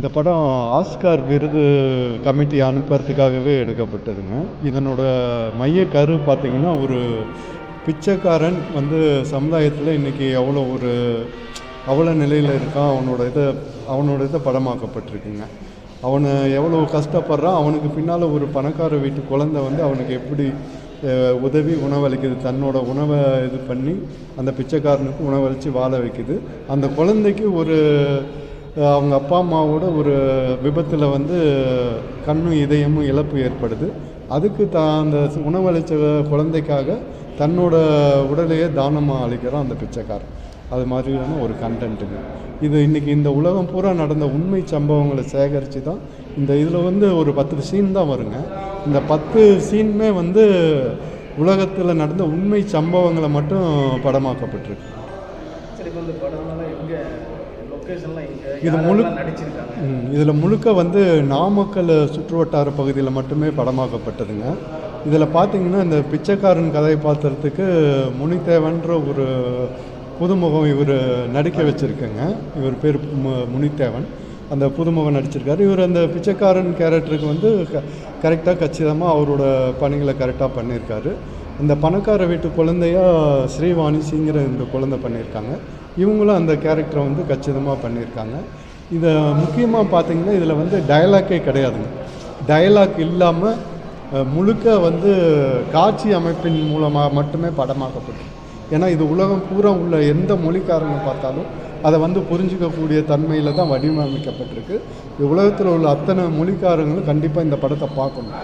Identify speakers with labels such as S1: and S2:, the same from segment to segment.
S1: இந்த படம் ஆஸ்கார் விருது கமிட்டி அனுப்புறதுக்காகவே எடுக்கப்பட்டதுங்க. இதனோட மைய கரு பார்த்திங்கன்னா ஒரு பிச்சைக்காரன் வந்து சமுதாயத்தில் இன்றைக்கி எவ்வளோ ஒரு அவ்வளோ நிலையில் இருக்கான் அவனோட இதை அவனோட இதை படமாக்கப்பட்டிருக்குங்க. அவனை எவ்வளோ கஷ்டப்படுறான் அவனுக்கு பின்னால் ஒரு பணக்கார வீட்டு குழந்தை வந்து அவனுக்கு எப்படி உதவி உணவளிக்குது தன்னோட உணவை இது பண்ணி அந்த பிச்சைக்காரனுக்கு உணவளித்து வாழ வைக்குது. அந்த குழந்தைக்கு ஒரு அவங்க அப்பா அம்மாவோட ஒரு விபத்தில் வந்து கண்ணும் இதயமும் இழப்பு ஏற்படுது. அதுக்கு தான் அந்த உணவளித்த குழந்தைக்காக தன்னோட உடலையே தானமாக அளிக்கிறான் அந்த பிச்சைக்காரன் அது மாதிரியான ஒரு கண்டென்ட்டுங்க இது இன்றைக்கி இந்த உலகம் பூரா நடந்த உண்மை சம்பவங்களை சேகரித்து தான் இந்த இதில் வந்து ஒரு பத்து சீன் தான் வருங்க. இந்த பத்து சீனுமே வந்து உலகத்தில் நடந்த உண்மை சம்பவங்களை மட்டும் படமாக்கப்பட்டிருக்கு.
S2: சரி இந்த படம்லாம் எங்கே
S1: இது முழு
S2: நடிச்சிருக்காங்க?
S1: இதில் முழுக்க வந்து நாமக்கல் சுற்றுவட்டார பகுதியில் மட்டுமே படமாக்கப்பட்டதுங்க. இதில் பார்த்தீங்கன்னா இந்த பிச்சைக்காரன் கதாபாத்திரத்துக்கு முனித்தேவன்ற ஒரு புதுமுகம் இவர் நடிக்க வச்சுருக்கேங்க. இவர் பேர் மு- முனித்தேவன். அந்த புதுமுகம் நடிச்சிருக்காரு. இவர் அந்த பிச்சைக்காரன் கேரக்டருக்கு வந்து க கரெக்டாக கச்சிதமாக அவரோட பணிகளை கரெக்டாக பண்ணியிருக்காரு இந்த பணக்கார வீட்டு குழந்தையா ஸ்ரீவாணிசிங்கிற இந்த குழந்தை பண்ணியிருக்காங்க இவங்களும் அந்த கேரக்டரை வந்து கச்சிதமாக பண்ணியிருக்காங்க. இதை முக்கியமாக பார்த்தீங்கன்னா இதில் வந்து டயலாக்கே கிடையாதுங்க. டயலாக் இல்லாமல் முழுக்க வந்து காட்சி அமைப்பின் மூலமாக மட்டுமே படமாக்கப்பட்டு. ஏன்னா இது உலகம் பூரா உள்ள எந்த மொழிக்காரங்க பார்த்தாலும் அதை வந்து புரிஞ்சிக்கக்கூடிய தன்மையில் தான் வடிவமைக்கப்பட்டிருக்கு. உலகத்தில் உள்ள அத்தனை மொழிக்காரங்களும் கண்டிப்பாக இந்த படத்தை பார்க்கணும்.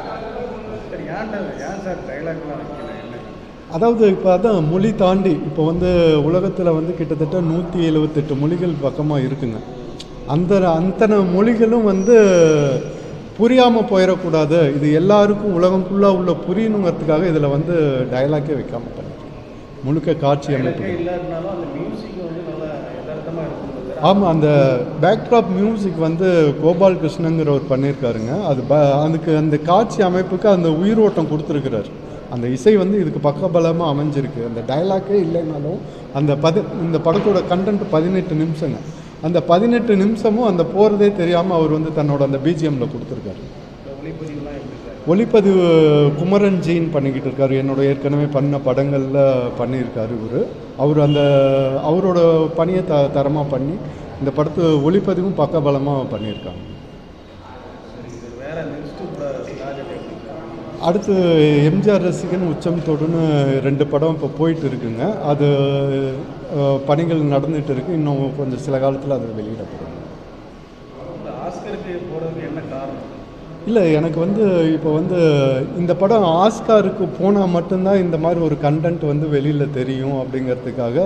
S1: அதாவது இப்போ அதான் மொழி தாண்டி இப்போ வந்து உலகத்தில் வந்து கிட்டத்தட்ட நூற்றி எழுபத்தெட்டு மொழிகள் பக்கமாக இருக்குங்க. அந்த அத்தனை மொழிகளும் வந்து புரியாமல் போயிடக்கூடாது. இது எல்லாருக்கும் உலகம் ஃபுல்லாக உள்ள புரியணுங்கிறதுக்காக இதில் வந்து டயலாக்கே வைக்காம முழுக்க காட்சி அமைப்பு ஆமாம் அந்த பேக்ட்ராப் மியூசிக் வந்து கோபால் கிருஷ்ணங்கிறவர் பண்ணியிருக்காருங்க. அது ப அதுக்கு அந்த காட்சி அமைப்புக்கு அந்த உயிரோட்டம் கொடுத்துருக்கிறார். அந்த இசை வந்து இதுக்கு பக்கபலமாக அமைஞ்சிருக்கு. அந்த டயலாக்கே இல்லைனாலும் அந்த பதி இந்த படத்தோட கண்டென்ட் பதினெட்டு நிமிஷங்க. அந்த பதினெட்டு நிமிஷமும் அந்த போகிறதே தெரியாமல் அவர் வந்து தன்னோட அந்த பிஜிஎம்மில் கொடுத்துருக்காரு. ஒளிப்பதிவு குமரன் ஜீன் பண்ணிக்கிட்டு இருக்காரு. என்னோட ஏற்கனவே பண்ண படங்களில் பண்ணியிருக்காரு இவர். அவர் அந்த அவரோட பணியை த தரமாக பண்ணி இந்த படத்து ஒளிப்பதிவும் பக்கபலமாக பண்ணியிருக்காங்க
S2: சரி இது வேற நெக்ஸ்ட்டு ப்ராஜெக்ட் எப்படி
S1: அடுத்து எம்ஜிஆர் ரசிகன் உச்சம் தொடுன்னு ரெண்டு படம் இப்போ போயிட்டு இருக்குங்க அது பணிகள் நடந்துகிட்டு இருக்கு இன்னும் கொஞ்சம் சில காலத்தில் அது வெளியிடப்படும். இல்லை எனக்கு வந்து இப்போ வந்து இந்த படம் ஆஸ்காருக்கு போனால் மட்டும்தான் இந்த மாதிரி ஒரு கண்டென்ட் வந்து வெளியில் தெரியும் அப்படிங்கிறதுக்காக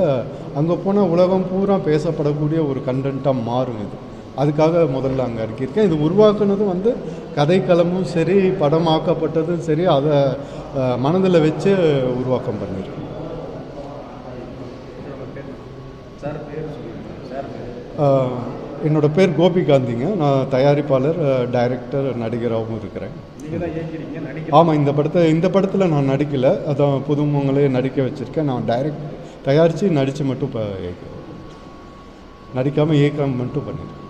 S1: அங்கே போனால் உலகம் பூரா பேசப்படக்கூடிய ஒரு கண்டென்ட்டாக மாறும் இது. அதுக்காக முதல்ல அங்கே இறக்கியிருக்கேன் இது உருவாக்குனதும் வந்து கதைக்களமும் சரி படமாக்கப்பட்டதும் சரி அதை மனதில் வச்சு உருவாக்கம் பண்ணியிருக்கேன்
S2: பேர்
S1: என்னோட பேர் கோபிகாந்திங்க. நான் தயாரிப்பாளர் டைரக்டர் நடிகராகவும் இருக்கிறேன். ஆமாம் இந்த படத்தை இந்த படத்தில் நான் நடிக்கலை. அதான் புதுமுகங்களே நடிக்க வச்சுருக்கேன். நான் டைரக்ட் தயாரித்து நடித்து மட்டும் இப்போ நடிக்காமல் இயக்கம் மட்டும் பண்ணியிருக்கேன்.